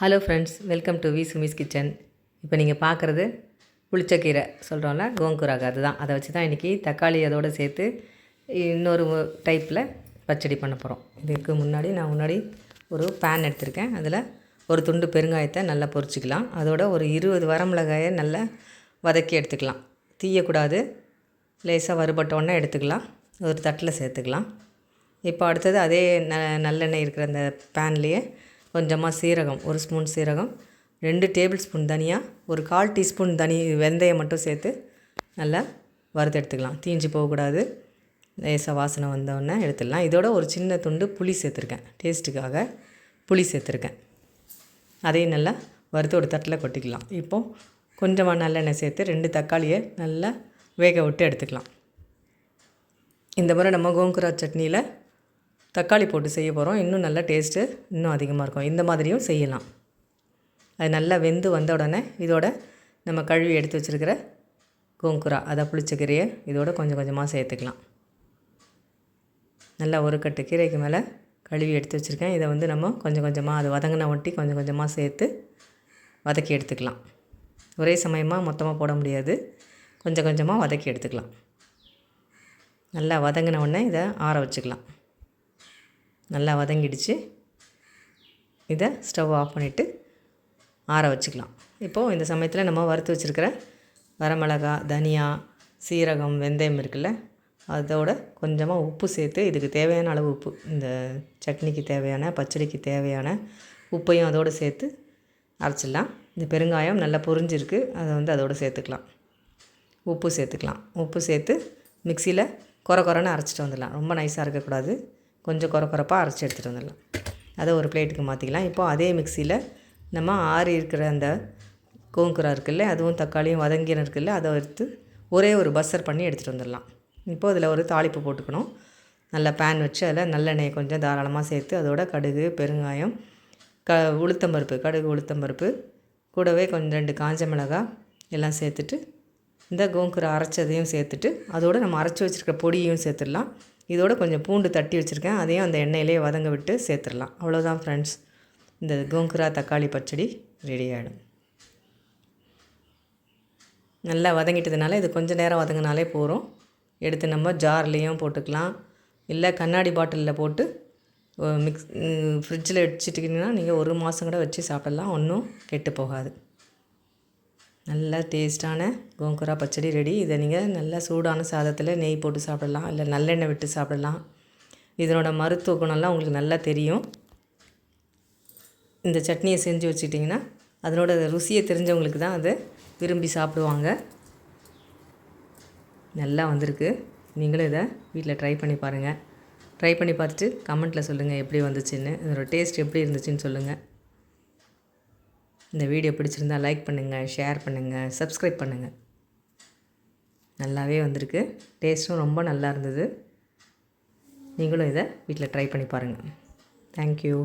Hello friends welcome to V Sumi's kitchen இப்போ நீங்கள் பார்க்குறது புளிச்சக்கீரை சொல்கிறோம்ல கோங்குராக அதுதான். அதை வச்சு தான் இன்றைக்கி தக்காளி அதோடு சேர்த்து இன்னொரு டைப்பில் பச்சடி பண்ண போகிறோம் இதுக்கு முன்னாடி நான் முன்னாடி ஒரு பேன் எடுத்திருக்கேன். அதில் ஒரு துண்டு பெருங்காயத்தை நல்லா பொரிச்சிக்கலாம். அதோட ஒரு இருபது வரமிளகாயை நல்லா வதக்கி எடுத்துக்கலாம். தீயக்கூடாது லேசாக வறுபட்டோன்னே எடுத்துக்கலாம். ஒரு தட்டில் சேர்த்துக்கலாம். இப்போ அடுத்தது அதே ந நல்லெண்ணெய் இருக்கிற அந்த பேன்லேயே கொஞ்சமாக சீரகம் ஒரு ஸ்பூன் சீரகம் ரெண்டு டேபிள் ஸ்பூன் தனியாக ஒரு கால் டீஸ்பூன் தனி வெந்தயம் மட்டும் சேர்த்து நல்லா வறுத்து எடுத்துக்கலாம். தீஞ்சு போகக்கூடாது. லேசாக வாசனை வந்தோடனே எடுத்துடலாம். இதோட ஒரு சின்ன துண்டு புளி சேர்த்துருக்கேன். டேஸ்ட்டுக்காக புளி சேர்த்துருக்கேன். அதையும் நல்லா வறுத்து ஒரு தட்டில் கொட்டிக்கலாம். இப்போது கொஞ்சமாக நல்லெண்ணெய் சேர்த்து ரெண்டு தக்காளியை நல்லா வேக விட்டு எடுத்துக்கலாம். இந்த முறை நம்ம கோங்குரா சட்னியில் தக்காளி போட்டு செய்ய போகிறோம் இன்னும் நல்லா டேஸ்ட்டு இன்னும் அதிகமாக இருக்கும். இந்த மாதிரியும் செய்யலாம். அது நல்லா வெந்து வந்த உடனே இதோட நம்ம கழுவி எடுத்து வச்சுருக்கிற கோங்குரா அதை புளிச்ச கீரையை இதோட கொஞ்சம் கொஞ்சமாக சேர்த்துக்கலாம். நல்லா ஒரு கட்டு கீரைக்கு மேலே கழுவி எடுத்து வச்சுருக்கேன். இதை வந்து நம்ம கொஞ்சம் கொஞ்சமாக அது வதங்கின ஒட்டி கொஞ்சம் கொஞ்சமாக சேர்த்து வதக்கி எடுத்துக்கலாம். ஒரே சமயமாக மொத்தமாக போட முடியாது. கொஞ்சம் கொஞ்சமாக வதக்கி எடுத்துக்கலாம். நல்லா வதங்கின உடனே இதை ஆற வச்சுக்கலாம். நல்லா வதங்கிடுச்சு. இதை ஸ்டவ் ஆஃப் பண்ணிவிட்டு ஆற வச்சுக்கலாம். இப்போது இந்த சமயத்தில் நம்ம வறுத்து வச்சுருக்கிற வரமிளகா தனியா சீரகம் வெந்தயம் இருக்குல்ல அதோட கொஞ்சமாக உப்பு சேர்த்து இதுக்கு தேவையான அளவு உப்பு இந்த சட்னிக்கு தேவையான பச்சடிக்கு தேவையான உப்பையும் அதோடு சேர்த்து அரைச்சிடலாம். இந்த பெருங்காயம் நல்லா பொரிஞ்சிருக்கு அதை வந்து அதோடு சேர்த்துக்கலாம். உப்பு சேர்த்துக்கலாம். உப்பு சேர்த்து மிக்சியில் குறை குறைன்னு அரைச்சிட்டு வந்துடலாம். ரொம்ப நைஸாக இருக்கக்கூடாது. கொஞ்சம் குறை குறைப்பாக அரைச்சி எடுத்துகிட்டு வந்துடலாம். அதை ஒரு பிளேட்டுக்கு மாற்றிக்கலாம் இப்போது அதே மிக்சியில் நம்ம ஆறி இருக்கிற அந்த கோங்குரா இருக்குல்ல அதுவும் தக்காளியும் வதங்கின இருக்குல்ல அதை எடுத்து ஒரே ஒரு பஸ்ஸர் பண்ணி எடுத்துகிட்டு வந்துடலாம். இப்போது அதில் ஒரு தாளிப்பு போட்டுக்கணும். நல்லா பேன் வச்சு அதில் நல்லெண்ணெயை கொஞ்சம் தாராளமாக சேர்த்து அதோட கடுகு பெருங்காயம் க உளுத்தம்பருப்பு கடுகு உளுத்தம்பருப்பு கூடவே கொஞ்சம் ரெண்டு காஞ்ச மிளகாய் எல்லாம் சேர்த்துட்டு இந்த கோங்குரை அரைச்சதையும் சேர்த்துட்டு அதோடு நம்ம அரைச்சி வச்சுருக்க பொடியும் சேர்த்துடலாம். இதோட கொஞ்சம் பூண்டு தட்டி வச்சுருக்கேன். அதையும் அந்த எண்ணெயிலே வதங்க விட்டு சேர்த்துடலாம். அவ்வளோதான் ஃப்ரெண்ட்ஸ் இந்த கோங்குரா தக்காளி பச்சடி ரெடி ஆகிடும் நல்லா வதங்கிட்டதுனால இது கொஞ்சம் நேரம் வதங்கினாலே போகிறோம் எடுத்து நம்ம ஜார்லேயும் போட்டுக்கலாம். இல்லை கண்ணாடி பாட்டிலில் போட்டு மிக்ஸ் ஃப்ரிட்ஜில் வச்சுட்டிங்கன்னா நீங்கள் ஒரு மாதம் கூட வச்சு சாப்பிடலாம். ஒன்றும் கெட்டு போகாது. நல்லா டேஸ்ட்டான கோங்குரா பச்சடி ரெடி இதை நீங்கள் நல்லா சூடான சாதத்தில் நெய் போட்டு சாப்பிடலாம். இல்லை நல்லெண்ணெய் விட்டு சாப்பிடலாம். இதனோட மருத்துவ குணம்லாம் உங்களுக்கு நல்லா தெரியும். இந்த சட்னியை செஞ்சு வச்சுட்டிங்கன்னா அதனோட ருசியை தெரிஞ்சவங்களுக்கு தான் அதை விரும்பி சாப்பிடுவாங்க. நல்லா வந்திருக்கு. நீங்களும் இதை வீட்டில் ட்ரை பண்ணி பாருங்கள் ட்ரை பண்ணி பார்த்துட்டு கமெண்ட்டில் சொல்லுங்கள் எப்படி வந்துச்சுன்னு. இதோட டேஸ்ட் எப்படி இருந்துச்சுன்னு சொல்லுங்கள் இந்த வீடியோ பிடிச்சிருந்தா லைக் பண்ணுங்கள் ஷேர் பண்ணுங்கள் சப்ஸ்கிரைப் பண்ணுங்கள் நல்லாவே வந்திருக்கு. டேஸ்ட்டும் ரொம்ப நல்லா இருந்தது. நீங்களும் இதை வீட்டில் ட்ரை பண்ணி பாருங்கள் தேங்க்யூ